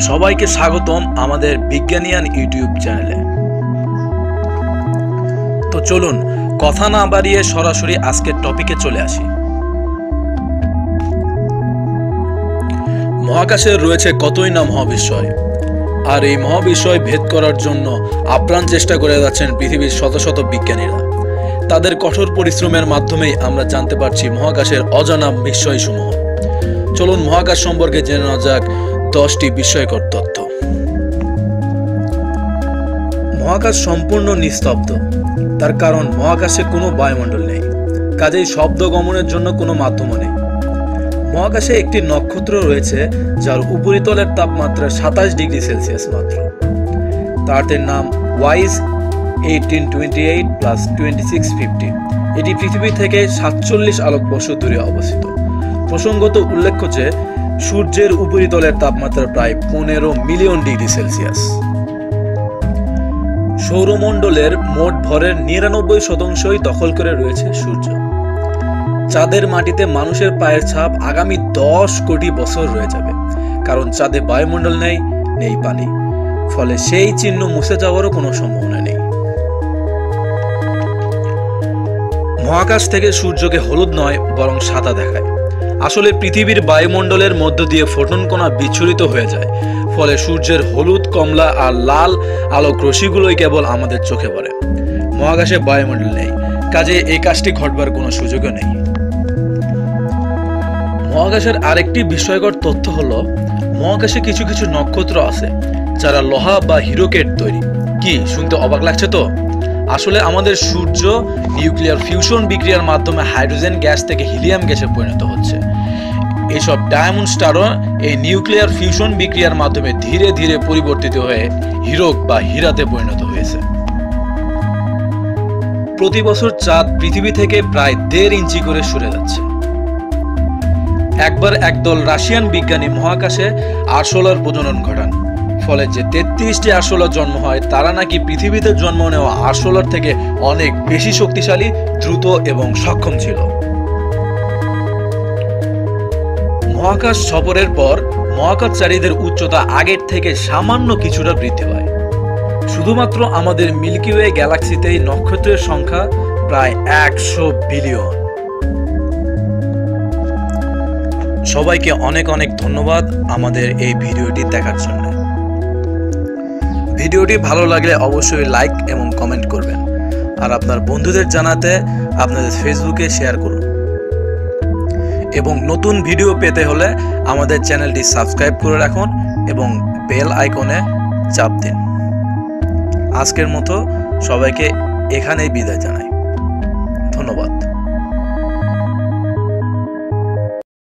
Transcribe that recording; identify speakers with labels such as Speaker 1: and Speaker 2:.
Speaker 1: সবাইকে স্বাগতম আমাদের বিজ্ঞানিয়ান ইউটিউব চ্যানেলে। তো চলুন, কথা না বাড়িয়ে সরাসরি আজকের টপিকে চলে আসি। মহাকাশে রয়েছে কতই না মহাবিশ্বয়। আর এই মহাবিশ্বয় ভেদ করার জন্য আপ্রাণ চেষ্টা করে যাচ্ছেন পৃথিবীর শত শত বিজ্ঞানীরা। তাদের কঠোর পরিশ্রমের মাধ্যমেই আমরা জানতে পারছি মহাকাশের অজানা বিস্ময়সমূহ। চলুন মহাকাশ সম্পর্কে জেনে নেওয়া যাক দশটি বিস্ময়কর তথ্য। মহাকাশ সম্পূর্ণ নিস্তব্ধ। তার কারণ মহাকাশে কোনো বায়ুমণ্ডল নেই। কাজেই শব্দ গমনের জন্য কোনো মাধ্যমও নেই। মহাকাশে একটি নক্ষত্র রয়েছে যার উপরিতলের তাপমাত্রা সাতাশ ডিগ্রি সেলসিয়াস মাত্র। তাদের নাম wise eighteen twenty eight plus twenty six fifty. এটি পৃথিবী থেকে সাতচল্লিশ আলোকবর্ষ দূরে অবস্থিত। প্রসঙ্গত উল্লেখ্য যে, সূর্যের উপরিতলের তাপমাত্রা প্রায় পনেরো মিলিয়ন ডিগ্রি সেলসিয়াস। সৌরমণ্ডলের মোট ভরের নিরানব্বই শতাংশই দখল করে রয়েছে সূর্য। চাঁদের মাটিতে মানুষের পায়ের ছাপ আগামী দশ কোটি বছর রয়ে যাবে, কারণ চাঁদে বায়ুমণ্ডল নেই নেই পানি। ফলে সেই চিহ্ন মুছে যাওয়ারও কোনো সম্ভাবনা নেই। মহাকাশ থেকে সূর্যকে হলুদ নয়, বরং সাদা দেখায়। আসলে পৃথিবীর বায়ুমণ্ডলের মধ্য দিয়ে ফোটন কণা বিচ্ছুরিত হয়ে যায়। ফলে সূর্যের হলুদ, কমলা আর লাল আলোক রশিগুলোই কেবল আমাদের চোখে পড়ে। মহাকাশে বায়ুমণ্ডল নেই, কাজে এই কাজটি ঘটবার কোনো সুযোগও নেই। মহাকাশের আরেকটি বিস্ময়কর তথ্য হলো, মহাকাশে কিছু কিছু নক্ষত্র আছে, যারা লোহা বা হিরোকেট তৈরি। কি, শুনতে অবাক লাগছে তো? আসলে আমাদের সূর্য নিউক্লিয়ার ফিউশন বিক্রিয়ার মাধ্যমে হাইড্রোজেন গ্যাস থেকে হিলিয়াম গ্যাসে পরিণত হচ্ছে। এইসব ডায়মন্ড স্টারও এই নিউক্লিয়ার ফিউশন বিক্রিয়ার মাধ্যমে ধীরে ধীরে পরিবর্তিত হয়ে হিরক বা হীরাতে পরিণত হয়েছে। প্রতি বছর চাঁদ পৃথিবী থেকে প্রায় দেড় ইঞ্চি করে সরে যাচ্ছে। একবার একদল রাশিয়ান বিজ্ঞানী মহাকাশে আরশোলার প্রজনন ঘটান। ফলে যে তেত্রিশটি আরশোলার জন্ম হয়, তারা নাকি পৃথিবীতে জন্ম নেওয়া আরশোলার থেকে অনেক বেশি শক্তিশালী, দ্রুত এবং সক্ষম ছিল। মহাকাশ সফরের পর মহাকাশচারীদের উচ্চতা আগের থেকে সামান্য কিছুটা বৃদ্ধি পায়। শুধুমাত্র আমাদের মিল্কি ওয়ে গ্যালাক্সিতেই নক্ষত্রের সংখ্যা প্রায় একশো বিলিয়ন। সবাইকে অনেক অনেক ধন্যবাদ আমাদের এই ভিডিওটি দেখার জন্য। ভিডিওটি ভালো লাগলে অবশ্যই লাইক এবং কমেন্ট করবেন। আর আপনার বন্ধুদের জানাতে আপনাদের ফেসবুকে শেয়ার করুন। এবং নতুন ভিডিও পেতে হলে আমাদের চ্যানেলটি সাবস্ক্রাইব করে রাখুন এবং বেল আইকনে চাপ দিন। আজকের মতো সবাইকে এখানেই বিদায় জানাই। ধন্যবাদ।